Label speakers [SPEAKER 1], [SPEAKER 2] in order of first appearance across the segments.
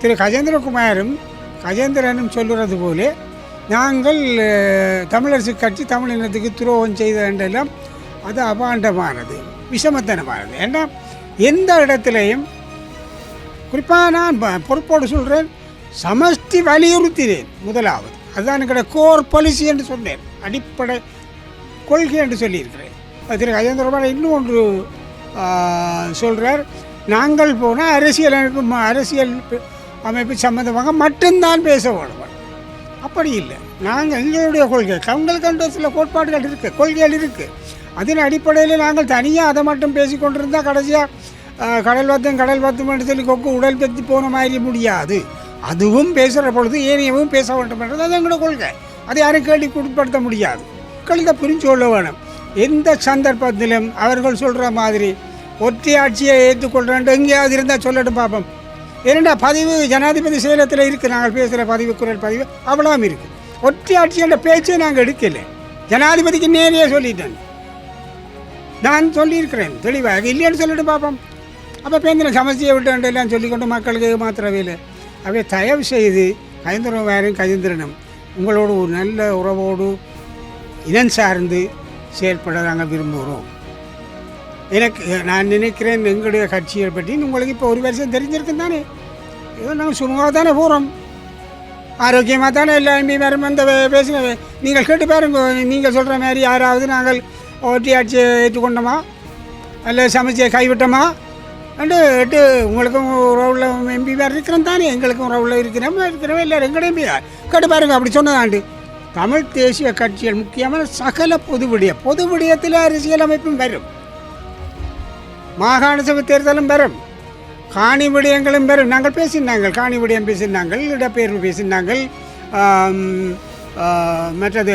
[SPEAKER 1] திரு கஜேந்திரகுமாரும் கஜேந்திரனும் சொல்லுறது போல நாங்கள் தமிழரசு கட்சி தமிழினத்துக்கு துரோகம் செய்த என்றெல்லாம் அது அபாண்டமானது விஷமத்தனமானது. ஏன்னா எந்த இடத்துலையும் குறிப்பாக நான் பொறுப்போடு சொல்கிறேன் சமஷ்டி வலியுறுத்தினேன் முதலாவது. அதுதான் எங்களோட கோர் பாலிசி என்று சொன்னேன் அடிப்படை கொள்கை என்று சொல்லியிருக்கிறேன். திரு கஜேந்திரகுமார் இன்னும் ஒன்று சொல்கிறார் நாங்கள் போனால் அரசியல் அரசியல் அமைப்பு சம்மந்தமாக மட்டும்தான் பேச வேணும் அப்படி இல்லை. நாங்கள் எங்களுடைய கொள்கை கங்களுக்கு என்ற சில கோட்பாடுகள் இருக்குது கொள்கைகள் இருக்குது அதன் அடிப்படையில் நாங்கள் தனியாக அதை மட்டும் பேசிக்கொண்டிருந்தால் கடைசியாக கடல் வத்தம் கடல் வத்தம் சொல்லி கொக்கு உடல் பெற்று போன மாதிரி முடியாது. அதுவும் பேசுகிற பொழுது ஏனையவும் பேச வேண்டும் என்றது அது எங்களோட கொள்கை. அதை யாரும் கேள்விக்கு உட்படுத்த முடியாது. மக்கள் புரிஞ்சு சொல்ல வேணும். எந்த சந்தர்ப்பத்திலும் அவர்கள் சொல்கிற மாதிரி ஒற்றையாட்சியை ஏற்றுக்கொள்கிறேன் எங்கேயாவது இருந்தால் சொல்லட்டும் பார்ப்போம் ஏனெண்டா பதிவு? ஜனாதிபதி செயலத்தில் இருக்குது நாங்கள் பேசுகிற பதிவு குரல் பதிவு அவ்வளோவும் இருக்குது ஒற்றையாட்சி என்ற பேச்சை நாங்கள் எடுக்கலை. ஜனாதிபதிக்கு நேரே சொல்லிட்டேன். நான் சொல்லியிருக்கிறேன். தெளிவாக இல்லைன்னு சொல்லிட்டு பார்ப்போம் அப்போ பேந்திர சமஸ்தியை விட்டு எல்லாம் சொல்லிக்கொண்டு மக்களுக்கு மாத்திரவே இல்லை. அப்படியே தயவு செய்து கயந்திரம் வேறும் கஜேந்திரனும் உங்களோடு ஒரு நல்ல உறவோடு இனம் சார்ந்து செயல்பட நாங்கள் விரும்புகிறோம். எனக்கு நான் நினைக்கிறேன் எங்களுடைய கட்சியை பற்றி உங்களுக்கு இப்போ ஒரு வருஷம் தெரிஞ்சிருக்கும் தானே. ஏதோ நாங்கள் சுமூகமாக தானே போகிறோம் ஆரோக்கியமாக தானே எல்லாருமே வேறு அந்த பேசின நீங்கள் கேட்டு பாருங்க நீங்கள் சொல்கிற மாதிரி யாராவது நாங்கள் ஓட்டி ஆட்சியை ஏற்றுக்கொண்டோமா? அல்ல சமைச்சியை கைவிட்டோமா? அண்டு எட்டு உங்களுக்கும் உறவுல எம்பி வேறு இருக்கிறோம் தானே. எங்களுக்கும் உறவுல இருக்கிறோம் இருக்கிறோம் எல்லாரும் எங்கட எம்பி கேட்டு பாருங்க அப்படி சொன்னதாண்டு தமிழ் தேசிய கட்சிகள் முக்கியமான சகல பொது விடிய பொது விடயத்தில் அரசியல் அமைப்பும் வரும். மாகாண சபை தேர்தலும் பெறும். காணி விடயங்களும் பெறும். நாங்கள் பேசினாங்கள் காணி விடயம் பேசினாங்கள் இடப்பெயர்வு பேசினாங்கள் மற்றது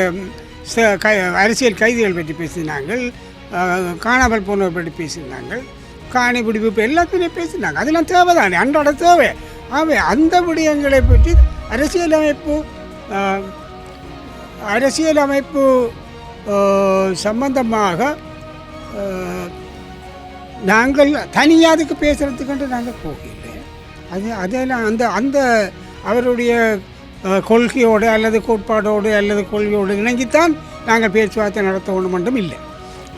[SPEAKER 1] அரசியல் கைதிகள் பற்றி பேசினாங்கள் காணாமல் போனவர் பற்றி பேசினாங்கள் காணி பிடிப்பு எல்லாத்தையும் பேசினாங்க. அதெல்லாம் தேவை தானே அன்றாட தேவை. ஆகவே அந்த விடயங்களை பற்றி அரசியலமைப்பு அரசியலமைப்பு சம்பந்தமாக நாங்கள் தனியாக அதுக்கு பேசுகிறதுக்குன்ட்டு நாங்கள் போகல அது அதெல்லாம் அந்த அந்த அவருடைய கொள்கையோடு அல்லது கோட்பாடோடு அல்லது கொள்கையோடு இணங்கித்தான் நாங்கள் பேச்சுவார்த்தை நடத்தணும் மட்டும் இல்லை.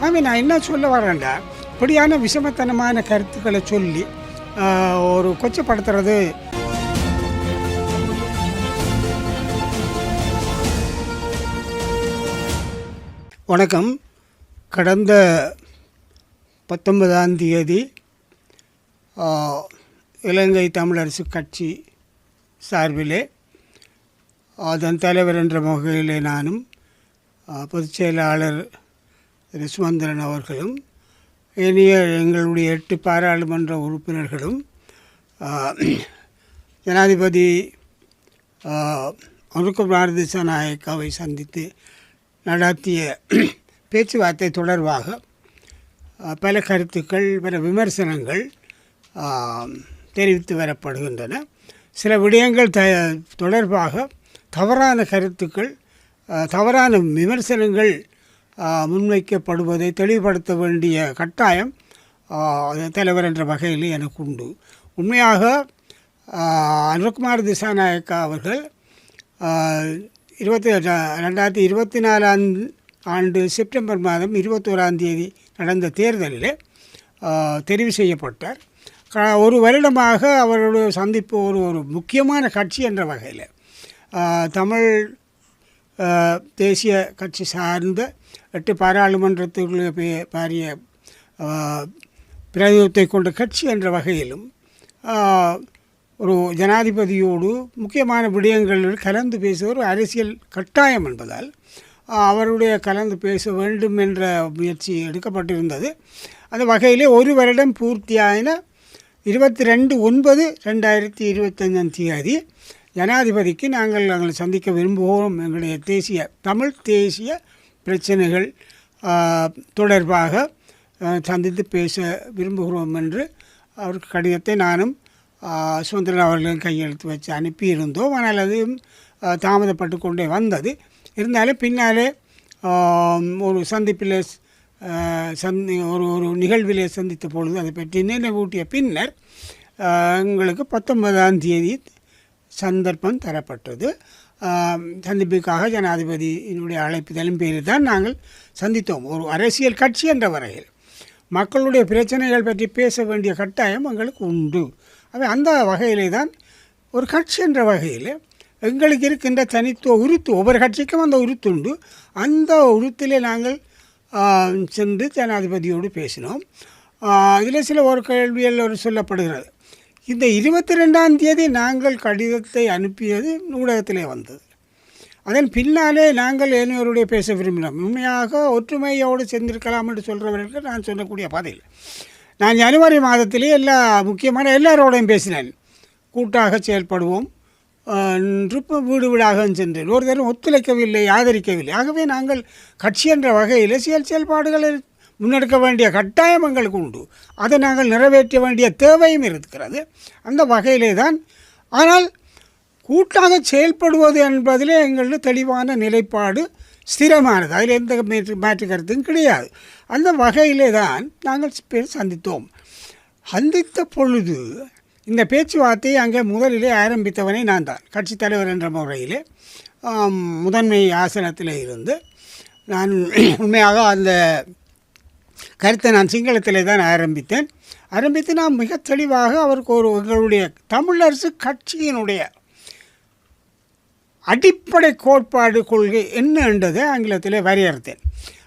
[SPEAKER 1] ஆகவே நான் என்ன சொல்ல வரேன்டா இப்படியான விஷமத்தனமான கருத்துக்களை சொல்லி ஒரு கொச்சப்படுத்துறது. வணக்கம். கடந்த பத்தொன்பதாம் தேதி இலங்கை தமிழரசு கட்சி சார்பிலே அதன் தலைவர் என்ற வகையிலே நானும் பொதுச்செயலாளர் பொதுச் செயலாளர் அவர்களும் இனிய எங்களுடைய எட்டு பாராளுமன்ற உறுப்பினர்களும் ஜனாதிபதி அனுகுமார் நாயக்காவை சந்தித்து நடத்திய பேச்சுவார்த்தை தொடர்பாக பல கருத்துக்கள் பல விமர்சனங்கள் தெரிவித்து வரப்படுகின்றன. சில விடயங்கள் த தொடர்பாக தவறான கருத்துக்கள் தவறான விமர்சனங்கள் முன்வைக்கப்படுவதை தெளிவுபடுத்த வேண்டிய கட்டாயம் தலைவர் என்ற வகையில் எனக்கு உண்டு. உண்மையாக அனுகுமார் திசாநாயக்கா அவர்கள் இருபத்தி ரெண்டாயிரத்தி இருபத்தி நாலாம் ஆண்டு செப்டம்பர் மாதம் இருபத்தோராம் தேதி நடந்த தேர்தலில் தெரிவு செய்யப்பட்டார். ஒரு வருடமாக அவருடைய சந்திப்பு ஒரு ஒரு முக்கியமான கட்சி என்ற வகையில் தமிழ் தேசிய கட்சி சார்ந்த எட்டு பாராளுமன்றத்துக்குள்ள பே- பாரிய பிரதிநிதித்துவத்தை கொண்ட கட்சி என்ற வகையிலும் ஒரு ஜனாதிபதியோடு முக்கியமான விடயங்களில் கலந்து பேசுவது ஒரு அரசியல் கட்டாயம் என்பதால் அவருடைய கலந்து பேச வேண்டும் என்ற முயற்சி எடுக்கப்பட்டிருந்தது. அந்த வகையிலே ஒரு வருடம் பூர்த்தியான இருபத்தி ரெண்டு ஒன்பது ரெண்டாயிரத்தி இருபத்தஞ்சாம் தேதி ஜனாதிபதிக்கு நாங்கள் நாங்கள் சந்திக்க விரும்புகிறோம். எங்களுடைய தேசிய தமிழ் தேசிய பிரச்சனைகள் தொடர்பாக சந்தித்து பேச விரும்புகிறோம் என்று அவருக்கு கடிதத்தை நானும் சுதந்திரன் அவர்களும் கையெழுத்து வச்சு அனுப்பியிருந்தோம். ஆனால் அது தாமதப்பட்டு கொண்டே வந்தது. இருந்தாலும் பின்னாலே ஒரு சந்திப்பில் சந்தி ஒரு ஒரு நிகழ்விலே சந்தித்த பொழுது அதை பற்றி நினைவூட்டிய பின்னர் எங்களுக்கு பத்தொன்பதாம் தேதி சந்தர்ப்பம் தரப்பட்டது. சந்திப்புக்காக ஜனாதிபதியினுடைய அழைப்புதலின் பேரில் தான் நாங்கள் சந்தித்தோம். ஒரு அரசியல் கட்சி என்ற வரையில். மக்களுடைய பிரச்சனைகள் பற்றி பேச வேண்டிய கட்டாயம் எங்களுக்கு உண்டு. அவை அந்த வகையிலே தான் ஒரு கட்சி என்ற வகையில் எங்களுக்கு இருக்கின்ற தனித்துவ உருத்து ஒவ்வொரு கட்சிக்கும் அந்த உருத்து உண்டு. அந்த உருத்திலே நாங்கள் சென்று ஜனாதிபதியோடு பேசினோம். இதில் சில ஒரு கேள்வியில் ஒரு சொல்லப்படுகிறது. இந்த இருபத்தி ரெண்டாம் தேதி நாங்கள் கடிதத்தை அனுப்பியது ஊடகத்திலே வந்தது. அதன் பின்னாலே நாங்கள் ஏனையோருடைய பேச விரும்பினோம். உண்மையாக ஒற்றுமையோடு சென்றிருக்கலாம் என்று சொல்கிறவர்களுக்கு நான் சொல்லக்கூடிய பதில் நான் ஜனவரி மாதத்திலே எல்லா முக்கியமான எல்லாரோடையும் பேசினேன். கூட்டாக செயல்படுவோம். வீடு வீடாக சென்றேன். ஒரு ஒத்துழைக்கவில்லை ஆதரிக்கவில்லை. ஆகவே நாங்கள் கட்சி என்ற வகையில் செயல் செயல்பாடுகளை முன்னெடுக்க வேண்டிய கட்டாயம் எங்களுக்கு உண்டு. அதை நாங்கள் நிறைவேற்ற வேண்டிய தேவையும் இருக்கிறது. அந்த வகையிலே தான். ஆனால் கூட்டாக செயல்படுவது என்பதிலே எங்களது தெளிவான நிலைப்பாடு ஸ்திரமானது. அதில் எந்த மாற்று மாற்று கருத்தும் கிடையாது. அந்த வகையிலே தான் நாங்கள் பேர் சந்தித்தோம். சந்தித்த பொழுது இந்த பேச்சுவார்த்தையை அங்கே முதலிலே ஆரம்பித்தவனே நான் தான். கட்சித் தலைவர் என்ற முறையிலே. முதன்மை ஆசனத்தில் இருந்து. நான் உண்மையாக அந்த கருத்தை நான் சிங்களத்திலே தான் ஆரம்பித்தேன். ஆரம்பித்து நான் மிக தெளிவாக அவருக்கு ஒரு எங்களுடைய தமிழரசு கட்சியினுடைய அடிப்படை கோட்பாடு கொள்கை என்ன என்றதை வரையறுத்தேன்.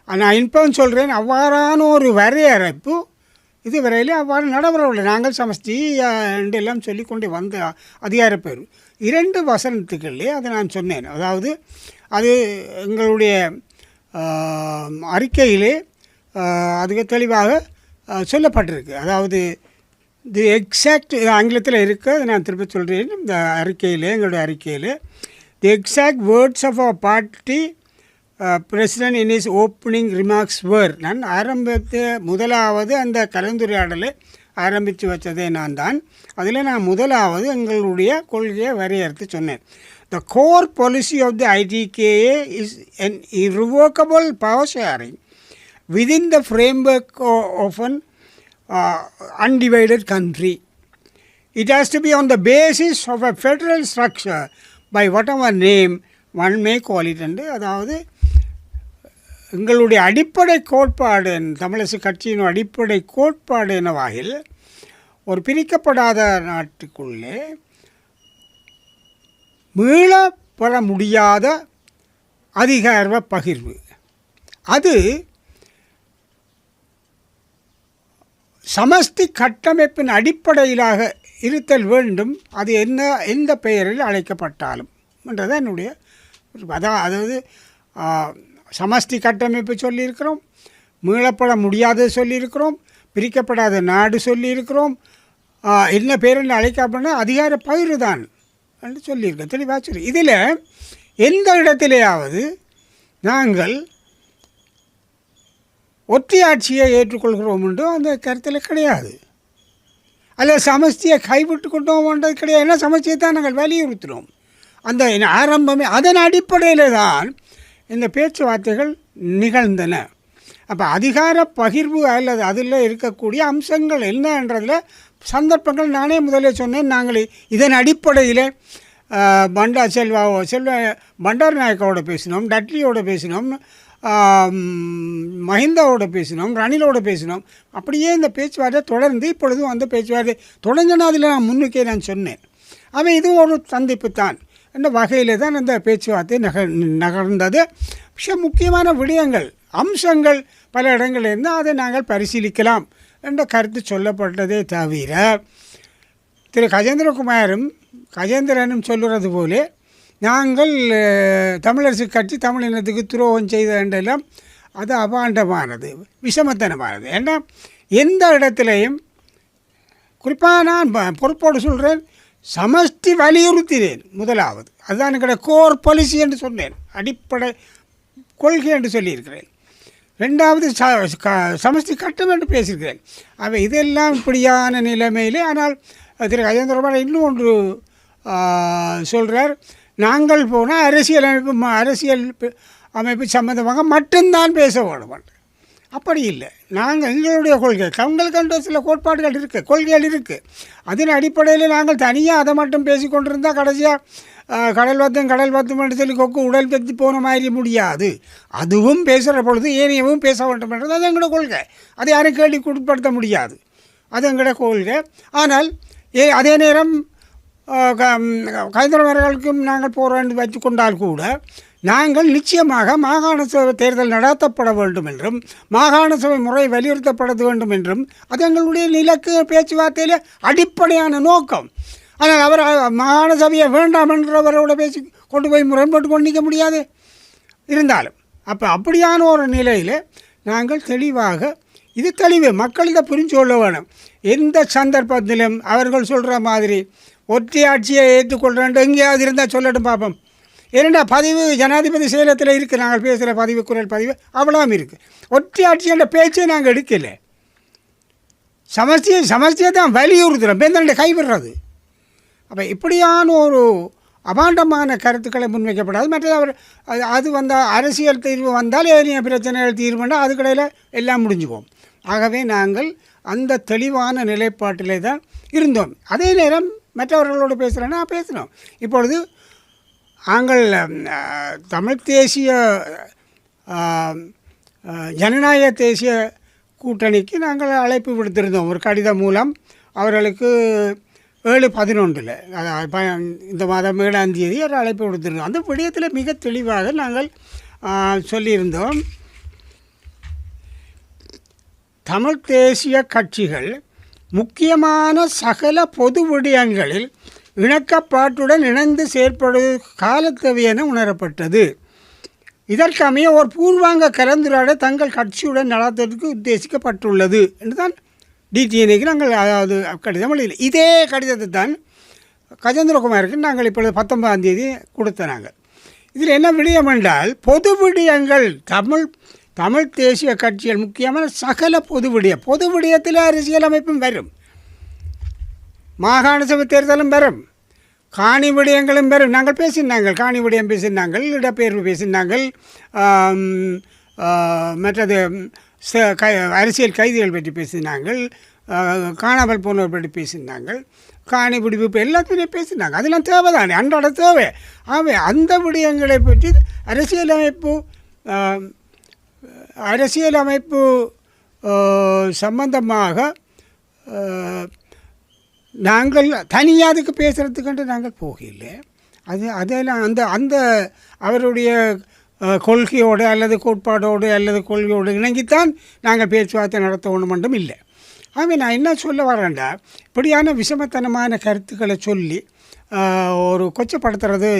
[SPEAKER 1] நான் இப்பவும் சொல்கிறேன் அவ்வாறான ஒரு வரையறைப்பு இதுவரையிலே அவ்வாறு நடைபெறவில்லை நாங்கள் சமஷ்டி அஹ், என்றெல்லாம் சொல்லிக்கொண்டு வந்த அதிகாரப்பேர் இரண்டு வசனத்துக்களே அதை நான் சொன்னேன். அதாவது அது எங்களுடைய அறிக்கையிலே அதுக்கு தெளிவாக சொல்லப்பட்டிருக்கு. அதாவது தி எக்ஸாக்ட் ஆங்கிலத்தில் இருக்க அதை நான் திருப்பி சொல்கிறேன் இந்த அறிக்கையிலே எங்களுடைய அறிக்கையில் the exact words of a party president in his opening remarks where நான் ஆரம்பித்து முதலாவது அந்த கலந்துரையாடலை ஆரம்பித்து வச்சதே நான் தான் அதில் நான் முதலாவது எங்களுடைய கொள்கையை வரையறுத்து சொன்னேன் the core policy of the ITAK is an irrevocable power sharing within the framework of an undivided country it has to be on the basis of a federal structure by what name one may call it. And அதாவது எங்களுடைய அடிப்படை கோட்பாடு தமிழரசு கட்சியின் அடிப்படை கோட்பாடு என வகையில் ஒரு பிரிக்கப்படாத நாட்டுக்குள்ளே மீள பெற முடியாத அதிகார பகிர்வு. அது சமஸ்தி கட்டமைப்பின் அடிப்படையிலாக இருத்தல் வேண்டும் அது என்ன எந்த பெயரில் அழைக்கப்பட்டாலும். என்றதான் என்னுடைய அதான் அதாவது சமஷ்டி கட்டமைப்பு சொல்லியிருக்கிறோம். மீளப்பட முடியாத சொல்லியிருக்கிறோம். பிரிக்கப்படாத நாடு சொல்லியிருக்கிறோம். என்ன என்ன பேரில் அழைக்கப்படனா அதிகார பகிர்வு தான் என்று சொல்லியிருக்கேன் தெளிவாக சொல்லி. இதில் எந்த இடத்திலேயாவது நாங்கள் ஒற்றையாட்சியை ஏற்றுக்கொள்கிறோம் என்றும் அந்த கருத்தில் கிடையாது. அல்ல சமஸ்தியை கைவிட்டு கொண்டோம்ன்றது கிடையாது. ஏன்னா சமஸ்தியை தான் நாங்கள் வலியுறுத்தினோம். அந்த ஆரம்பமே அதன் அடிப்படையில் தான் இந்த பேச்சுவார்த்தைகள் நிகழ்ந்தன. அப்போ அதிகார பகிர்வு அல்லது அதில் இருக்கக்கூடிய அம்சங்கள் என்னன்றதில் சந்தர்ப்பங்கள் நானே முதலே சொன்னேன். நாங்கள் இதன் அடிப்படையில் பண்டா செல்வா செல்வ பண்டார் நாயக்காவோட பேசினோம் டட்லியோட பேசினோம் மஹிந்தாவோட பேசினோம் ரணிலோட பேசினோம். அப்படியே இந்த பேச்சுவார்த்தை தொடர்ந்து இப்பொழுதும் அந்த பேச்சுவார்த்தை தொடங்கினா அதில் நான் முன்னுக்கே நான் சொன்னேன். அவன் இது ஒரு சந்திப்பு தான் என்ற வகையில் தான் இந்த பேச்சுவார்த்தை நகர் நகர்ந்தது. மிக முக்கியமான விடயங்கள் அம்சங்கள் பல இடங்களில் இருந்தால் அதை நாங்கள் பரிசீலிக்கலாம் என்ற கருத்து சொல்லப்பட்டதே தவிர திரு கஜேந்திரகுமாரும் கஜேந்திரனும் சொல்லுறது போலே நாங்கள் தமிழரசு கட்சி தமிழ் இனத்துக்கு துரோகம் செய்த என்றெல்லாம் அது அபாண்டமானது விஷமத்தனமானது. ஏன்னா எந்த இடத்துலையும் குறிப்பாக நான் ப- பொறுப்போடு சொல்கிறேன் சமஷ்டி வலியுறுத்தினேன் முதலாவது. அதுதான் எங்களுடைய கோர் பாலிசி என்று சொன்னேன். அடிப்படை கொள்கை என்று சொல்லியிருக்கிறேன். ரெண்டாவது க- சமஷ்டி கட்டம் என்று பேசியிருக்கிறேன். அவை இதெல்லாம் இப்படியான நிலைமையிலே ஆனால் திரு கஜேந்திரகுமார் இன்னும் ஒன்று சொல்கிறார் நாங்கள் போனால் அரசியல் அமைப்பு அரசியல் அமைப்பு சம்பந்தமாக மட்டும்தான் பேச வேண்டும் அப்படி இல்லை. நாங்கள் எங்களுடைய கொள்கை தங்களுக்கு சில கோட்பாடுகள் இருக்குது கொள்கைகள் இருக்குது அதன் அடிப்படையில் நாங்கள் தனியாக அதை மட்டும் பேசி கொண்டிருந்தால் கடைசியாக கடல் வத்தம் கடல் வத்தம் என்று சொல்லி கொக்கு உடல் பெற்று போன மாதிரி முடியாது. அதுவும் பேசுகிற பொழுது ஏனையவும் பேச வேண்டும் என்றது அது எங்களோட கொள்கை. அதை யாரும் கேள்விக்கு உட்படுத்த முடியாது. அது எங்களோட கொள்கை. ஆனால் ஏ அதே நேரம் கைந்தரவர்களுக்கும் நாங்கள் போராண்டு வைத்து கொண்டால் கூட நாங்கள் நிச்சயமாக மாகாண சபை தேர்தல் நடத்தப்பட வேண்டும் என்றும் மாகாண சபை முறை வலியுறுத்தப்பட வேண்டும் என்றும் அது எங்களுடைய நிலக்கு பேச்சுவார்த்தையில் அடிப்படையான நோக்கம். ஆனால் அவர் மாகாண சபையை வேண்டாம் என்றவரோட பேசி கொண்டு போய் முரண்பட்டு கொண்டு நிற்க முடியாது. இருந்தாலும் அப்போ அப்படியான ஒரு நிலையில் நாங்கள் தெளிவாக இது தெளிவு மக்கள் இதை புரிஞ்சு கொள்ள வேணும். எந்த சந்தர்ப்பத்திலும் அவர்கள் சொல்கிற மாதிரி ஒற்றையாட்சியை ஏற்றுக்கொள்கிறேன் எங்கேயாவது இருந்தால் சொல்லட்டும் பார்ப்போம் ஏனெண்டா பதிவு ஜனாதிபதி சேலத்தில் இருக்குது நாங்கள் பேசுகிற பதிவு குரல் பதிவு அவ்வளோவும் இருக்குது ஒற்றையாட்சி என்ற பேச்சே நாங்கள் எடுக்கலை. சமஸ்தியை சமஸ்தியை தான் வலியுறுத்துகிறோம் பேந்தனுடைய கைவிடுறது. அப்போ இப்படியான ஒரு அபாண்டமான கருத்துக்களை முன்வைக்கப்படாது. மற்றது அவர் அது அது வந்தால் அரசியல் தீர்வு வந்தால் ஏனைய பிரச்சனைகள் தீர்வுனால் அதுக்கடையில் எல்லாம் முடிஞ்சுவோம். ஆகவே நாங்கள் அந்த தெளிவான நிலைப்பாட்டிலே தான் இருந்தோம். அதே நேரம் மற்றவர்களோடு பேசுகிறேன்னா பேசினோம். இப்பொழுது நாங்கள் தமிழ் தேசிய ஜனநாயக தேசிய கூட்டணிக்கு நாங்கள் அழைப்பு விடுத்திருந்தோம். ஒரு கடிதம் மூலம் அவர்களுக்கு ஏழு பதினொன்றில் இந்த மாதம் ஏழாம் தேதி ஒரு அழைப்பு விடுத்திருந்தோம் அந்த விடயத்தில் மிக தெளிவாக நாங்கள் சொல்லியிருந்தோம். தமிழ் தேசிய கட்சிகள் முக்கியமான சகல பொது விடயங்களில் இணக்கப்பாட்டுடன் இணைந்து செயற்படுவது காலத்தேவை என உணரப்பட்டது இதற்கமைய ஒரு பூர்வாங்க கலந்துரையாட தங்கள் கட்சியுடன் நடத்துவதற்கு உத்தேசிக்கப்பட்டுள்ளது என்று தான் டிடிஎன்ஏக்கு நாங்கள் அதாவது கடிதம் எழுதியில் இதே கடிதத்தை தான் கஜேந்திரகுமாருக்கு நாங்கள் இப்பொழுது பத்தொன்பதாம் தேதி கொடுத்த நாங்கள். இதில் என்ன விடயம் என்றால் பொது விடயங்கள் தமிழ் தமிழ் தேசிய கட்சிகள் முக்கியமான சகல பொது விடயம் பொது விடயத்தில் அரசியலமைப்பும் வரும். மாகாண சபை தேர்தலும் பெறும். காணி விடயங்களும் பெறும். நாங்கள் பேசினாங்கள் காணி விடயம் பேசினாங்கள் இடப்பெயர்வு பேசினாங்கள் மற்றது அரசியல் கைதிகள் பற்றி பேசினாங்கள் காணாமல் போனவர் பற்றி பேசினாங்கள் காணி பிடிப்பு எல்லாத்தையும் பேசினாங்க. அதெல்லாம் தேவை தானே அன்றாட தேவை. ஆகவே அந்த விடயங்களை பற்றி அரசியலமைப்பு அரசியலமைப்பு சம்பந்தமாக நாங்கள் தனியாக அதுக்கு பேசுகிறதுக்குன்ட்டு நாங்கள் போகல அது அதெல்லாம் அந்த அந்த அவருடைய கொள்கையோடு அல்லது கோட்பாடோடு அல்லது கொள்கையோடு இணங்கித்தான் நாங்கள் பேச்சுவார்த்தை நடத்தணும் மட்டும் இல்லை. ஆகவே நான் என்ன சொல்ல வரேன்டா இப்படியான விஷமத்தனமான கருத்துக்களை சொல்லி ஒரு கொச்சப்படுத்துறது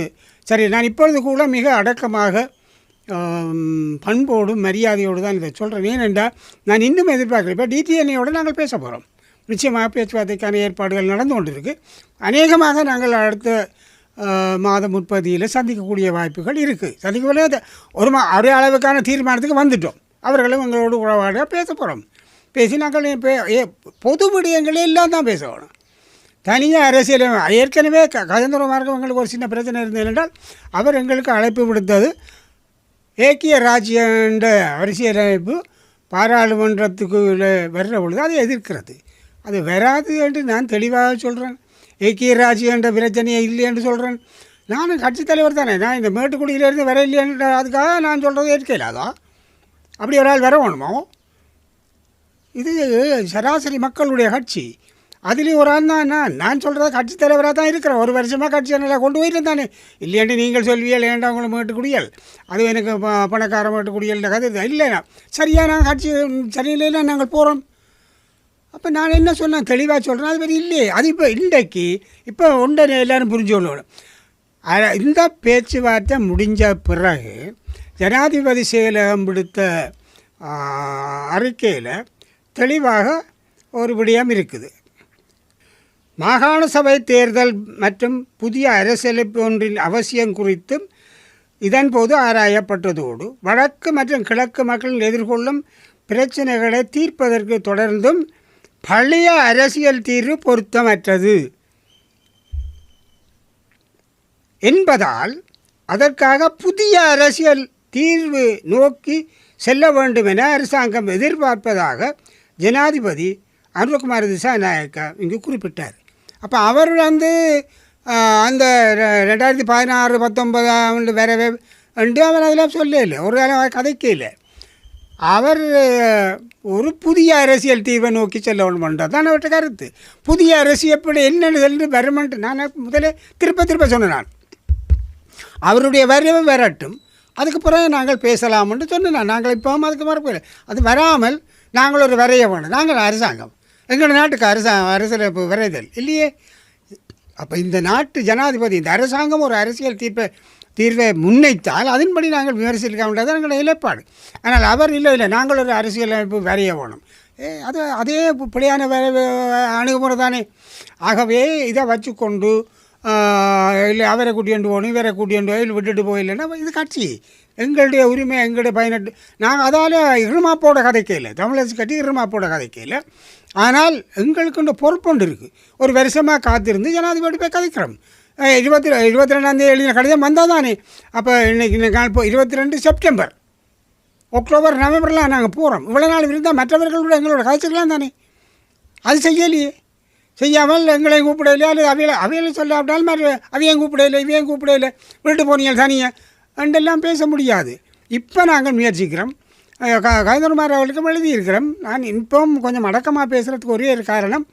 [SPEAKER 1] சரி. நான் இப்பொழுது கூட மிக அடக்கமாக பண்போடும் மரியாதையோடு தான் இதை சொல்கிறேன் ஏனென்றால் நான் இன்னும் எதிர்பார்க்குறேன் இப்போ டிடிஎன்ஏயோடு நாங்கள் பேச போகிறோம் நிச்சயமாக பேச்சுவார்த்தைக்கான ஏற்பாடுகள் நடந்து கொண்டிருக்கு. அநேகமாக நாங்கள் அடுத்த மாதம் முற்பதியில் சந்திக்கக்கூடிய வாய்ப்புகள் இருக்குது சந்திக்கக்கூடிய ஒரு மா ஒரே அளவுக்கான தீர்மானத்துக்கு வந்துட்டோம். அவர்களும் எங்களோடு உறவாட பேச போகிறோம் பேசி நாங்கள் பே ஏ பொது விடயங்களே எல்லாம் தான் பேசணும் தனியாக அரசியல் ஏற்கனவே க கஜேந்திரமார்க்கம் எங்களுக்கு ஒரு சின்ன பிரச்சனை இருந்தது என்றால் அவர் எங்களுக்கு அழைப்பு விடுத்தது. ஏக்கிய ராஜ்யன்ற அரசியலமைப்பு பாராளுமன்றத்துக்கு வர்ற பொழுது அதை எதிர்க்கிறது. அது வராது என்று நான் தெளிவாக சொல்கிறேன் ஏக்கிய ராஜ்யம் என்ற பிரச்சனையே இல்லை என்று சொல்கிறேன் நானும் கட்சித் தலைவர் தானே. நான் இந்த மேட்டுக்குடியிலேருந்து வர இல்லைன்ற அதுக்காக நான் சொல்கிறது ஏற்கலாதா? அப்படி ஒரு ஆள் வர வேணுமோ? இது சராசரி மக்களுடைய கட்சி. அதுலேயும் ஒரு ஆள் தான் நான். நான் சொல்கிறத கட்சி தலைவராக தான் இருக்கிறேன். ஒரு வருஷமாக கட்சி நல்லா கொண்டு போயிட்டு தானே. இல்லையாண்டு நீங்கள் சொல்வியல் ஏண்டா உங்களை மேட்டுக்குடியல்? அது எனக்கு பணக்கார மேட்டுக்குடியல் கதை இல்லைண்ணா சரியாக நான் கட்சி சரியில்லைன்னா நாங்கள் போகிறோம் அப்போ நான் என்ன சொன்னேன்? தெளிவாக சொல்கிறேன் அது மாதிரி இல்லையே. அது இப்போ இன்றைக்கு இப்போ ஒன்றை எல்லோரும் புரிஞ்சு கொள்ளணும். இந்த பேச்சுவார்த்தை முடிஞ்ச பிறகு ஜனாதிபதி செயலகம் விடுத்த அறிக்கையில் தெளிவாக ஒரு விடயம் இருக்குது. மாகாண சபை தேர்தல் மற்றும் புதிய அரசியலமைப்பு ஒன்றின் அவசியம் குறித்தும் இதன்போது ஆராயப்பட்டதோடு வடக்கு மற்றும் கிழக்கு மக்கள் எதிர்கொள்ளும் பிரச்சனைகளை தீர்ப்பதற்கு தொடர்ந்தும் பழைய அரசியல் தீர்வு பொருத்தமற்றது. என்பதால் அதற்காக புதிய அரசியல் தீர்வு நோக்கி செல்ல வேண்டும் என அரசாங்கம் எதிர்பார்ப்பதாக ஜனாதிபதி அருண்குமார் திசாநாயக்கா இங்கு குறிப்பிட்டார். அப்போ அவர் வந்து அந்த ரெ- ரெண்டாயிரத்தி பதினாறு பத்தொன்பதாம் ஆண்டு வரவே என்று அவர் அதில் சொல்லல ஒரு காலம் கதைக்கே இல்லை. அவர் ஒரு புதிய அரசியல் தீர்வை நோக்கி செல்ல வேண்டும்ன்றது தான் அவற்றை கருத்து. புதிய அரசு எப்படி என்னென்னு சொல்லி வருமென்ட்டு நான் முதல்ல திருப்ப திருப்ப சொன்னேன். நான் அவருடைய வரவு வரட்டும். அதுக்கு பிறகு நாங்கள் பேசலாம்னு சொன்னேன். நாங்கள் இப்போவும் அதுக்கு மறுப்பு அது வராமல் நாங்கள் ஒரு வரைய வேணும். நாங்கள் அரசாங்கம். எங்கள் நாட்டுக்கு அரசாங்கம் அரசியல் விரைதல் இல்லையே. அப்போ இந்த நாட்டு ஜனாதிபதி இந்த அரசாங்கம் ஒரு அரசியல் தீர்ப்பை தீர்வை முன்வைத்தால் அதன்படி நாங்கள் விமர்சிக்க வேண்டியது எங்களுடைய நிலைப்பாடு. ஆனால் அவர் இல்லை இல்லை நாங்கள் ஒரு அரசியல் அமைப்பு வரைய வேணும். ஏ அது அதே பிழையான வேற அணுகுமுறை தானே ஆகவே இதை வச்சுக்கொண்டு இல்லை அவரை கூட்டிகிட்டு போகணும் இவரை கூட்டிகிட்டு போய் விட்டுட்டு போயில்லைன்னா இது கட்சி. எங்களுடைய உரிமை எங்களுடைய பயனட்டு. நாங்கள் அதால் இருமாப்போட கதைக்கையில் தமிழரசு கட்சி இருமாப்போட கதைக்கையில் ஆனால் எங்களுக்கு இந்த பொறுப்புண்டு இருக்குது ஒரு வருஷமாக காத்திருந்து ஜனாதிபதி போய் கதைக்கிறோம். இருபத்தி இருபத்தி ரெண்டாந்தேதி எழுதின கடிதம் வந்தால் தானே அப்போ இன்றைக்கி இன்னைக்கு இப்போ இருபத்தி ரெண்டு செப்டம்பர். அக்டோபர் நவம்பர்லாம் நாங்கள் போகிறோம் இவ்வளோ நாள் இருந்தால் மற்றவர்களோட எங்களோட கதைச்சிக்கலாம் தானே? அது செய்யலையே. செய்யாமல் எங்களை கூப்பிடலையா அல்லது அவையில அவையில சொல்லாவிட்டால் மாதிரி அவையும் கூப்பிடலை இவையும் கூப்பிடலை விட்டு போனீங்க தனியாக அண்டெல்லாம் பேச முடியாது. இப்போ நாங்கள் முயற்சிக்கிறோம். அஹ் க அவர்களுக்கும் எழுதியிருக்கிறோம் நான் இப்பவும் கொஞ்சம் அடக்கமாக பேசுகிறதுக்கு ஒரே ஒரு காரணம்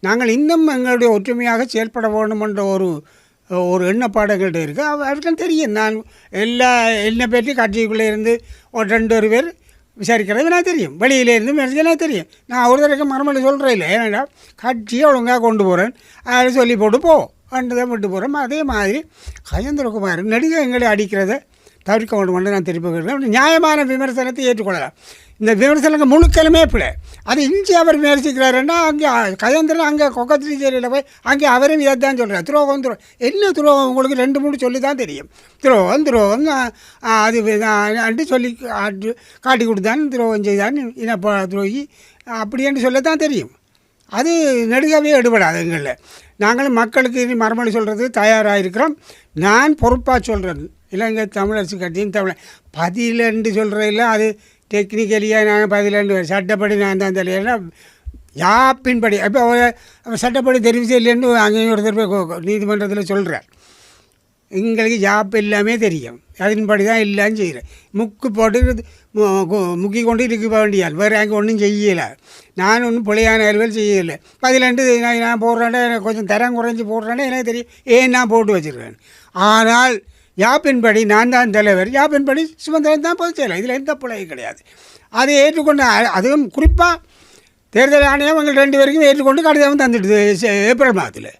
[SPEAKER 1] நாங்கள் இன்னும் எங்களுடைய ஒற்றுமையாக செயல்பட வேண்டும் என்ற ஒரு ஒரு எண்ணப்பாடு எங்கள்கிட்ட இருக்குது அவ தெரியும். நான் எல்லா என்னை பற்றி கட்சிக்குள்ளே இருந்து ஒரு ரெண்டு ஒரு பேர் விசாரிக்கிறது எனக்கு தெரியும். வெளியிலேருந்து எனக்கு தெரியும். நான் ஒரு தடவை மறுமொழி சொல்கிறேன் இல்லை. ஏன்னா கட்சியை ஒழுங்காக கொண்டு போகிறேன் அதை சொல்லி போட்டு போ. தான் விட்டு போகிறோம் அதே மாதிரி கஜேந்திரகுமார் நடிகை எங்களை அடிக்கிறத தவிர்க்க வேண்டும் என்று நான் திருப்பி கேட்கிறேன் நியாயமான விமர்சனத்தை ஏற்றுக்கொள்ளலாம். இந்த விமர்சனங்கள் முழுக்கலுமே பிள்ளை அது இஞ்சி அவர் விமர்சிக்கிறாருன்னா அங்கே கயந்திரம் அங்கே கொக்கத்திரிச்சேரியில் போய் அங்கே அவரும் இதை தான் சொல்கிறார் துரோகம் துரோகம் என்ன துரோகம்? உங்களுக்கு ரெண்டு மூணு சொல்லி தான் தெரியும். துரோகம் துரோகம் அது அண்டு சொல்லி காட்டு காட்டி கொடுத்தான் துரோகம் செய்தான் இனப்ப துரோகி அப்படின்னு சொல்லத்தான் தெரியும். அது நெடுகவே எடுபடாது எங்களில். நாங்களும் மக்களுக்கு இனி மறுமொழி சொல்கிறது தயாராக இருக்கிறோம். நான் பொறுப்பாக சொல்கிறேன் இலங்கை தமிழரசு கட்சியின் தமிழ் பதிலண்டு சொல்கிறதில்ல அது டெக்னிக்கலியாக நாங்கள் பதிலண்டு சட்டப்படி நான் தான் தெரியல யாப்பின்படி இப்போ அவர் சட்டப்படி தெரிவு செய்யலன்னு அங்கேயும் ஒருத்தர் போய் கோ- நீதிமன்றத்தில் சொல்கிறார் எங்களுக்கு ஜாப் எல்லாமே தெரியும். அதன்படி தான் எல்லாம் செய்கிறேன் முக்கு போட்டு முக்கி கொண்டு இருக்க வேண்டியால். வேறு அங்கே ஒன்றும் செய்யலை. நான் ஒன்றும் பிள்ளையான அறிவியல் செய்யலை. பதிலண்டு நான் நான் போடுறேன்டா எனக்கு கொஞ்சம் தரம் குறைஞ்சி போடுறேன்னா எனக்கு தெரியும். ஏன் நான் போட்டு வச்சுருக்கேன் ஆனால் யாப்பின்படி நான் தான் தலைவர் யாப்பின்படி சுமந்திரன் தான் பொதுச் செயலர். இதில் எந்த பிள்ளையும் கிடையாது. அதை ஏற்றுக்கொண்டு அதுவும் குறிப்பாக தேர்தல் ஆணையம் எங்கள் ரெண்டு பேருக்கும் ஏற்றுக்கொண்டு கடிதம் தந்துடுது ஏப்ரல் மாதத்தில்.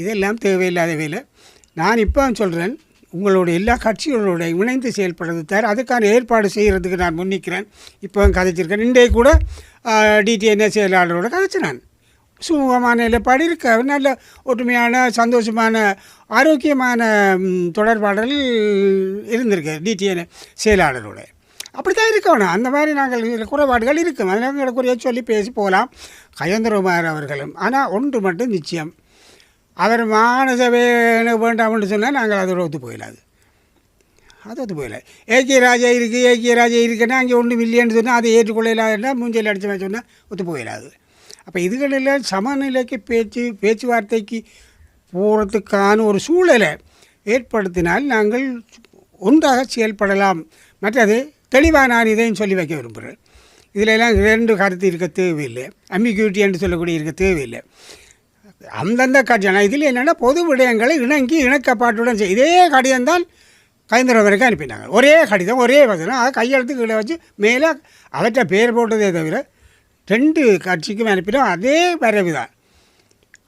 [SPEAKER 1] இதெல்லாம் தேவையில்லாத வேலை. நான் இப்போ சொல்கிறேன் உங்களுடைய எல்லா கட்சிகளோட இணைந்து செயல்படுறது தவிர அதுக்கான ஏற்பாடு செய்கிறதுக்கு நான் முன்னிக்கிறேன். இப்போ கதைச்சிருக்கேன். இன்றைய கூட டிடிஎன்ஏ செயலாளரோட கதைச்சினான் சுமூகமான நிலைப்பாடு இருக்க நல்ல ஒற்றுமையான சந்தோஷமான ஆரோக்கியமான தொடர்பாடல் இருந்திருக்கு டிடிஎன் செயலாளரோட. அப்படி தான் இருக்கணும். அந்த மாதிரி நாங்கள் இதில் குறைபாடுகள் இருக்கும். அதனால் எங்களுக்கு குறைய சொல்லி பேசி போகலாம். கயந்திரகுமார் அவர்களும். ஆனால் ஒன்று மட்டும் நிச்சயம். அவர் மானசபை வேண்டாம்னு சொன்னால் நாங்கள் அதோட ஒத்து போயிடாது அது. ஒத்து போயிடல ஏக்கிய ராஜா இருக்குது ஏக்கிய ராஜா இருக்குன்னா அங்கே ஒன்று மில்லியன்னு சொன்னால் அதை ஏற்றுக்கொள்ளலாதுன்னா மூஞ்சல் அடிச்சு சொன்னால் ஒத்து போயிடாது அப்போ இதுகளெல்லாம் சமநிலைக்கு பேச்சு பேச்சுவார்த்தைக்கு போகிறதுக்கான ஒரு சூழலை ஏற்படுத்தினால் நாங்கள் ஒன்றாக செயல்படலாம். மற்றது தெளிவாக நான் இதையும் சொல்லி வைக்க விரும்புகிறேன். இதிலெல்லாம் இரண்டு ரெண்டு கருத்து இருக்க தேவையில்லை. அம்பிக்யூட்டி என்று சொல்லக்கூடிய இருக்க தேவையில்லை. அந்தந்த கட்சி இதில் என்னென்னா பொது விடயங்களை இணங்கி இணக்கப்பாட்டுடன் செய். இதே கடிதம்தான் தான் வரைக்கும் அனுப்பினாங்க. ஒரே கடிதம் ஒரே வசனம். அதை கையெழுத்து கீழே வச்சு மேலே அவற்றை பேர் போட்டதே தவிர ரெண்டு கட்சிக்கும் அனுப்பினோம் அதே வரவு தான்.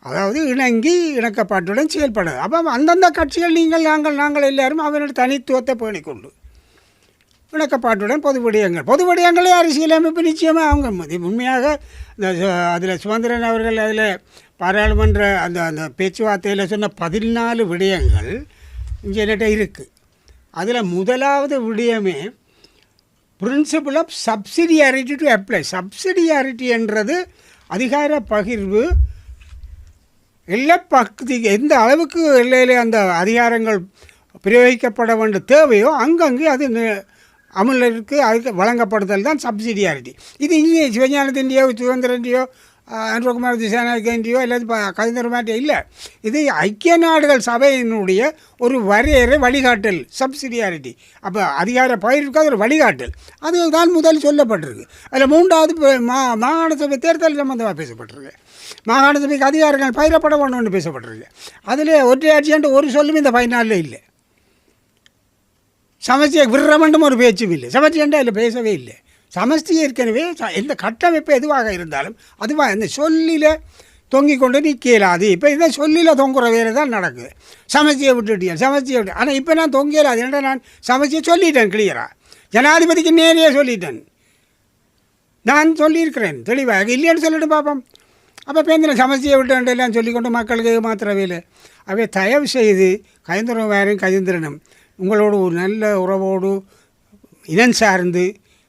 [SPEAKER 1] அதாவது இணங்கி இணக்கப்பாட்டுடன் செயல்படுது. அப்போ அந்தந்த கட்சிகள் நீங்கள் நாங்கள் நாங்கள் எல்லாரும் அவனோட தனித்துவத்தை பேணிக்கொண்டு இணக்கப்பாட்டுடன் பொது விடயங்கள். பொது விடயங்களே அரசியலமைப்பு நிச்சயமாக அவங்க உண்மையாக இந்த அதில் சுதந்திரன் அவர்கள் அதில் பாராளுமன்ற அந்த அந்த பேச்சுவார்த்தையில் சொன்ன பதினாலு விடயங்கள் இங்கே என்கிட்ட இருக்குது அதில் முதலாவது விடயமே principle of subsidiarity to apply subsidiarity என்றது அதிகார பகிர்வு. எல்லா பக்தி எந்த அளவுக்கு எல்லையிலே அந்த அதிகாரங்கள் பிரயோகிக்கப்பட வேண்டிய தேவையோ அங்கங்கே அது அமலருக்கு அதுக்கு வழங்கப்படுதல் தான் சப்சிடியாரிட்டி இது இங்கே சிவஞானத்தின்றையோ சுதந்திரன்றையோ அனுரகுமார் திசாநாயகன்றியோ அல்லது கவிஞர்மாட்டியோ இல்லை இது ஐக்கிய நாடுகள் சபையினுடைய ஒரு வரையறை வழிகாட்டல் சப்சிடியாரிட்டி அப்போ அதிகார பயிருக்கு ஒரு வழிகாட்டல் அது தான் முதல் சொல்லப்பட்டிருக்கு அதில் மூன்றாவது மா மாகாண சபை தேர்தல் சம்பந்தமாக பேசப்பட்டிருக்கு மாகாண சபைக்கு அதிகாரங்கள் பயிரப்பட வேணும்னு பேசப்பட்டிருக்கு அதில் ஒற்றையாட்சியாண்டு ஒரு சொல்லும் இந்த பதினாலில் இல்லை சமஸ்தியை விரமண்டும் ஒரு பேச்சும் இல்லை சமஸ்தியண்டா அதில் பேசவே இல்லை சமஸ்தி ஏற்கனவே ச- எந்த கட்டமைப்பு எதுவாக இருந்தாலும் அதுவாக இந்த சொல்லில் தொங்கி கொண்டு நிற்கலாது இப்போ இதை சொல்லியில் தொங்குற வேலை தான் நடக்குது. சமஸ்தியை விட்டுட்டியா? சமஸ்தியை விட்டு ஆனால் இப்போ நான் தொங்கலாது. ஏன்னா நான் சமஸ்தியை சொல்லிட்டேன் கிளியராக ஜனாதிபதிக்கு நேரையே சொல்லிட்டேன். நான் சொல்லியிருக்கிறேன் தெளிவாக. இல்லைன்னு சொல்லிட்டு பார்ப்போம் அப்போ பேந்திர சமஸ்தியை விட்டு எல்லாம் சொல்லிக்கொண்டு மக்களுக்கு மாத்திரவே இல்லை அவை தயவு செய்து கயந்திரம் வேறும் கஜேந்திரனும் உங்களோடு ஒரு நல்ல உறவோடு இனம் சார்ந்து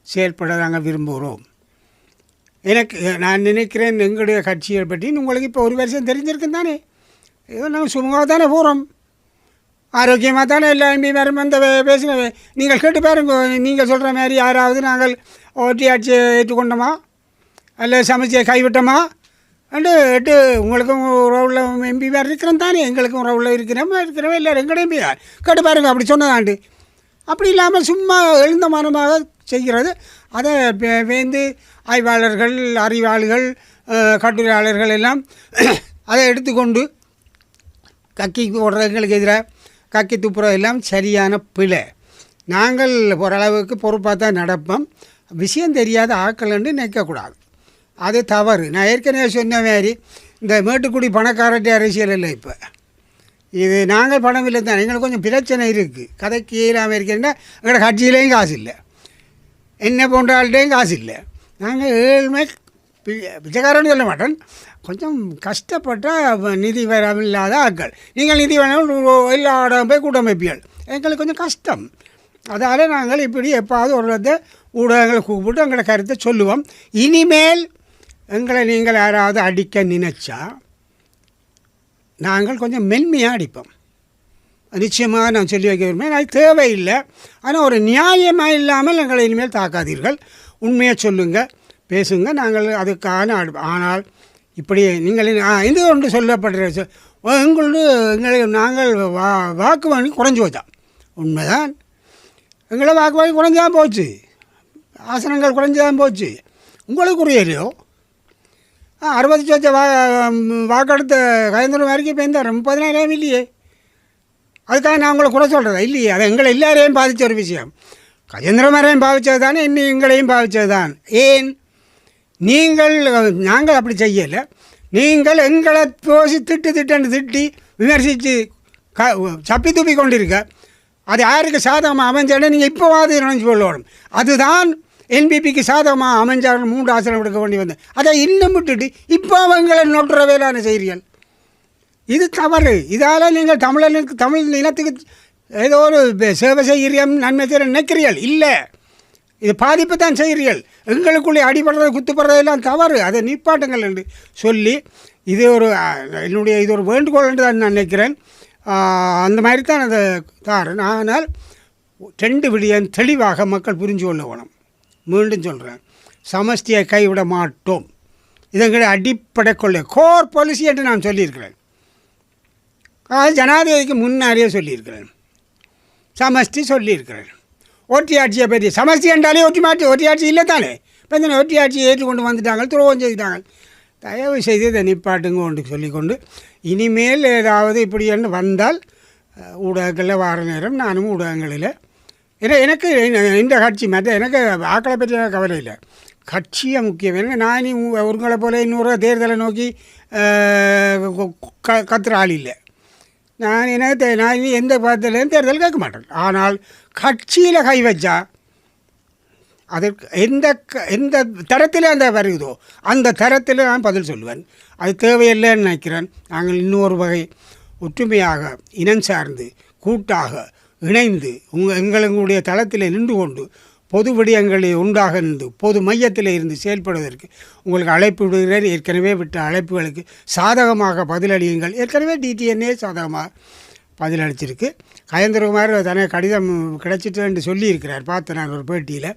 [SPEAKER 1] செயல்பட நாங்கள் விரும்புகிறோம் எனக்கு நான் நினைக்கிறேன் எங்களுடைய கட்சியை பற்றி உங்களுக்கு இப்போ ஒரு வருஷம் தெரிஞ்சிருக்கும் தானே. ஏதோ நாங்கள் சுமூகமாக தானே போகிறோம் ஆரோக்கியமாக தானே எல்லா எம்பிமாரும் வந்து வே- பேசின நீங்கள் கேட்டு பாருங்க நீங்கள் சொல்கிற மாதிரி யாராவது நாங்கள் ஓட்டி ஆட்சியை ஏற்றுக்கொண்டோமா? அல்ல சமைச்சியை கைவிட்டோமா? அண்டு எட்டு உங்களுக்கும் உறவுள்ள எம்பி வேறு இருக்கிறோம் தானே எங்களுக்கும் உறவுள்ள இருக்கிறோம் இருக்கிறவன் எல்லாரும் எங்கட எம்பி கேட்டு பாருங்க அப்படி சொன்னதாண்டு. அப்படி இல்லாமல் சும்மா எழுந்த மனமாக செய்கிறது. அதை வேந்து ஆய்வாளர்கள் அறிவாளிகள் கட்டுரையாளர்கள் எல்லாம் அதை எடுத்துக்கொண்டு கக்கி ஓடுறவங்களுக்கு எதிராக கக்கி துப்புறது எல்லாம் சரியான பிழை. நாங்கள் ஓரளவுக்கு பொறுப்பாக தான் நடப்போம். விஷயம் தெரியாத ஆக்கள்னு நிற்கக்கூடாது அது தவறு. நான் ஏற்கனவே சொன்ன மாதிரி இந்த மேட்டுக்குடி பணக்காரட்டி அரசியல் இல்லை இப்போ. இது நாங்கள் பணம் இல்லை தான். எங்களுக்கு கொஞ்சம் பிரச்சனை இருக்குது கதைக்கு இல்லாமல் இருக்கேன்னா எங்களோட கட்சியிலேயும் காசு இல்லை. என்ன போன்ற ஆள்கிட்டையும் காசு இல்லை நாங்கள் ஏழ்மை பிச்சைக்காரன்னு சொல்ல மாட்டேன் கொஞ்சம் கஷ்டப்பட்ட நிதி வரம் இல்லாத ஆட்கள் நீங்கள் நிதி வேணும் எல்லா இடம் போய் கூட்டம் எங்களுக்கு கொஞ்சம் கஷ்டம் அதால் நாங்கள் இப்படி எப்பாவது ஒரு ஊடகங்களை கூப்பிட்டு எங்களை கருத்தை சொல்லுவோம் இனிமேல் எங்களை நீங்கள் யாராவது அடிக்க நினைச்சா நாங்கள் கொஞ்சம் மென்மையாக அடிப்போம் நிச்சயமாக நான் சொல்லி வைக்க விரும்புகிறேன். அது தேவையில்லை. ஆனால் ஒரு நியாயமாக இல்லாமல் எங்களை இனிமேல் தாக்காதீர்கள். உண்மையை சொல்லுங்கள் பேசுங்க. நாங்கள் அதுக்கான ஆனால் இப்படி நீங்கள் ஆ, இது ஒன்று சொல்லப்படுற சொ- எங்களோட எங்களை நாங்கள் வா வாக்கு வாங்கி குறைஞ்சி போச்சான் உண்மைதான். எங்களை வாக்கு வாங்கி குறைஞ்சான் போச்சு. ஆசனங்கள் குறைஞ்சான் போச்சு. உங்களுக்கு உரியலையோ ஆ அறுபது சொச்ச வா வாக்கெடுத்த கலைஞர் வரைக்கும் இப்போ இந்த முப்பதினாயிரம் இல்லையே. அதுக்காக நான் உங்களை குறை சொல்கிறதா இல்லையே அது எங்களை எல்லாரையும் பாதித்த ஒரு விஷயம். கஜேந்திரமாரையும் பாவிச்சது தானே இன்னும் எங்களையும் பாவிச்சது தான். ஏன்? நீங்கள் நாங்கள் அப்படி செய்யலை. நீங்கள் எங்களை தோசி திட்டு திட்டன்னு திட்டி விமர்சித்து க சப்பி துப்பி கொண்டிருக்க. அது யாருக்கு சாதகமாக அமைஞ்சாலும் நீங்கள் இப்போவாது நினைஞ்சு கொள்ளணும். அதுதான் என்பிபிக்கு சாதகமாக அமைஞ்சாலும் மூன்று ஆசனம் எடுக்க வேண்டி வந்தேன் அதை இன்னும் விட்டுட்டு இப்போ அவங்களை நொட்டுற வேளாண் செய்கிறீர்கள். இது தவறு. இதால் நீங்கள் தமிழனுக்கு தமிழ் இனத்துக்கு ஏதோ ஒரு சேவை செய்கிறீர்கள் நன்மை செய்கிற நினைக்கிறீர்கள். இல்லை. இது பாதிப்பு தான் செய்கிறீர்கள். எங்களுக்குள்ளே அடிபடுறது குத்துப்படுறதெல்லாம் தவறு. அதை நிப்பாட்டுங்கள் என்று சொல்லி இது ஒரு என்னுடைய இது ஒரு வேண்டுகோள் என்று தான் நான் நினைக்கிறேன். அந்த மாதிரி தான் அதை தாரேன் ஆனால் ரெண்டு விடியன் தெளிவாக மக்கள் புரிஞ்சு கொள்ள வேணும். மீண்டும் சொல்கிறேன் சமஷ்டியை கைவிட மாட்டோம். இதை அடிப்படை கொள்ளை கோர் பாலிசி என்று நான் சொல்லியிருக்கிறேன். ஜனாதிபதிக்கு முன்னாடியே சொல்லியிருக்கிறேன் சமஷ்டி சொல்லியிருக்கிறேன் ஒற்றியாட்சியை பற்றி சமஷ்டி என்றாலே ஒட்டி மாற்றி ஒட்டியாட்சி இல்லை தானே? இப்போ இந்த ஒட்டியாட்சியை ஏற்றுக்கொண்டு வந்துட்டாங்க துரோகம் செய்தாங்க தயவு செய்து இதை நிப்பாட்டுங்க ஒன்று சொல்லிக்கொண்டு இனிமேல் ஏதாவது இப்படி என்று வந்தால் ஊடகங்களில் வார நேரம் நானும் ஊடகங்களில் ஏன்னா எனக்கு இந்த- கட்சி மற்ற எனக்கு ஆக்களை பற்றி கவலை இல்லை. கட்சியை முக்கியம். ஏன்னா நான் நீ ஒருங்களை போல இன்னொரு தேர்தலை நோக்கி க- க- கத்துற ஆள் இல்லை. நான் என்ன நான் எந்த பாத்திரம் தேர்தல் கேட்க மாட்டேன். ஆனால் கட்சியில் கை வச்சா அதற்கு எந்த க- எந்த தரத்தில் அந்த வருகுதோ அந்த தரத்தில் நான் பதில் சொல்லுவேன். அது தேவையில்லைன்னு நினைக்கிறேன். நாங்கள் இன்னொரு வகை ஒற்றுமையாக இனம் சார்ந்து கூட்டாக இணைந்து உங்கள் எங்களுடைய தளத்தில் நின்று கொண்டு பொது விடயங்களில் உண்டாக நின்று பொது மையத்தில் இருந்து செயல்படுவதற்கு உங்களுக்கு அழைப்பு விடுகிறேன். ஏற்கனவே விட்ட அழைப்புகளுக்கு சாதகமாக பதிலளியுங்கள். ஏற்கனவே டிடிஎன்ஏ சாதகமாக பதிலளிச்சிருக்கு. கயந்திரகுமார் தனக்கு கடிதம் கிடைச்சிட்டுன்னு சொல்லியிருக்கிறார். பார்த்தேன் நான் ஒரு பேட்டியில்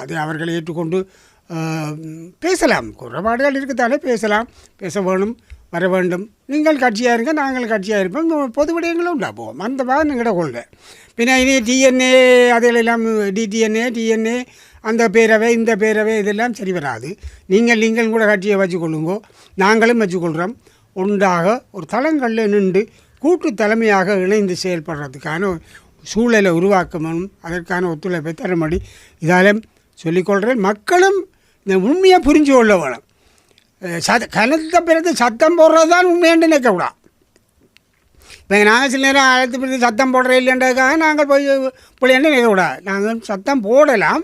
[SPEAKER 1] அது அவர்களை ஏற்றுக்கொண்டு பேசலாம். குறைபாடுகள் இருக்குத்தானே பேசலாம். பேச வேணும். வர வேண்டும். நீங்கள் கட்சியாக இருங்க நாங்கள் கட்சியாக இருப்போம். பொது விடயங்களும் உண்டா? போவோம் அந்த மாதிரி எங்கட கொள்கை. பின்ன இனி டிஎன்ஏ அதிலெல்லாம் டிடிஎன்ஏ டிஎன்ஏ அந்த பேரவை இந்த பேரவை இதெல்லாம் சரி வராது. நீங்கள் நீங்கள் கூட கட்சியை வச்சுக்கொள்ளுங்கோ. நாங்களும் வச்சுக்கொள்கிறோம் ஒன்றாக ஒரு தளங்களில் நின்று கூட்டு தலைமையாக இணைந்து செயல்படுறதுக்கான சூழலை உருவாக்கணும். அதற்கான ஒத்துழைப்பை தரும்படி இதாலும் சொல்லிக்கொள்கிறேன் மக்களும் இந்த உண்மையை புரிஞ்சு கொள்ள வேணும். சத கனத்த பிறகு சத்தம் போடுறது தான் உண்மையாண்டு நினைக்கக்கூடாது இப்போ நாங்கள் சில நேரம் அழைத்து பிறகு சத்தம் போடுற இல்லைன்றதுக்காக நாங்கள் போய் பிள்ளைன்னு நிற்கக்கூடாது நாங்கள் சத்தம் போடலாம்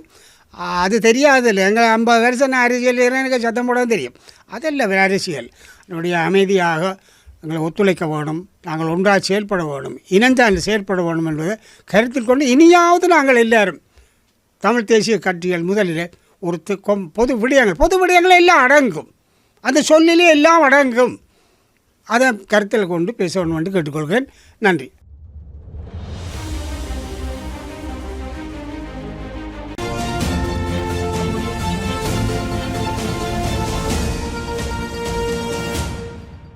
[SPEAKER 1] அது தெரியாது இல்லை எங்கள் ஐம்பது வருஷம் நான் அரசியல் எனக்கு சத்தம் போட தெரியும் அதல்ல அரசியல் என்னுடைய அமைதியாக எங்களை ஒத்துழைக்க வேணும் நாங்கள் ஒன்றாக செயல்பட வேணும் இனந்தாண்டு செயல்பட வேணும் என்பதை கருத்தில் கொண்டு இனியாவது நாங்கள் எல்லாரும் தமிழ் தேசிய கட்சிகள் முதலில் ஒரு கொம்- பொது விடயங்கள் பொது விடயங்கள் எல்லாம் அடங்கும் அந்த சொல்லிலே எல்லாம் அடங்கும். அதை கருத்தில் கொண்டு பேச வேண்டும் என்று கேட்டுக்கொள்கிறேன். நன்றி.